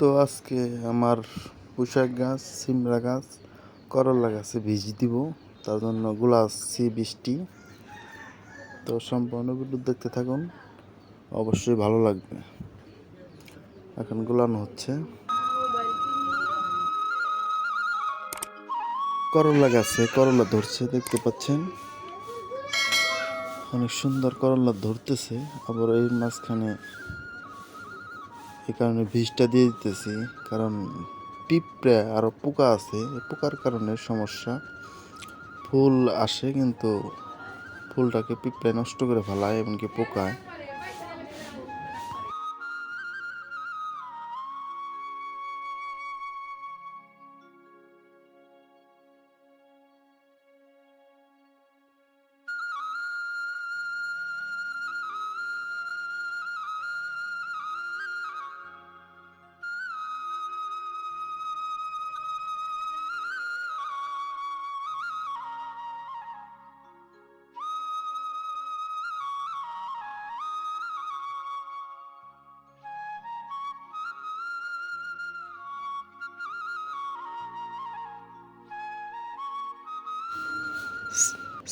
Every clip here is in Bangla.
তো আজকে আমার পুঁশাক গাছ সিমড়া গাছ, করলা গাছে বীজ দিব। তার জন্য গুলাচ্ছি বৃষ্টি। তো সম্পূর্ণ ভিডিও দেখতে থাকুন। অবশ্যই ভালো লাগবে। এখন গুলানো হচ্ছে। করলা গাছে করলা ধরছে, দেখতে পাচ্ছেন? অনেক সুন্দর করলা ধরতেছে। আবার এই মাঝখানে এই কারণে ভিজটা দিয়ে দিতেছি, কারণ পিঁপড়ে আরও পোকা আছে, এই পোকার কারণে সমস্যা। ফুল আসে কিন্তু ফুলটাকে পিঁপড়ে নষ্ট করে ফেলায়, এমনকি পোকায়।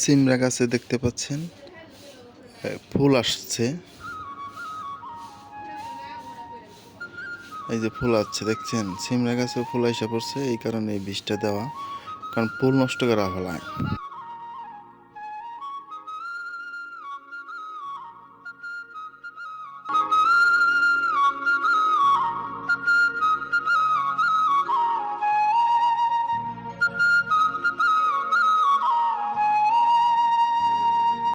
সিমড়া গাছে দেখতে পাচ্ছেন। ফুল আসছে। এই যে ফুল আসছে, দেখছেন? সিমড়া গাছে ফুল এসে পড়ছে, এই কারণে এই বিষটা দেওয়া। কারণ ফুল নষ্ট করা ফেলায়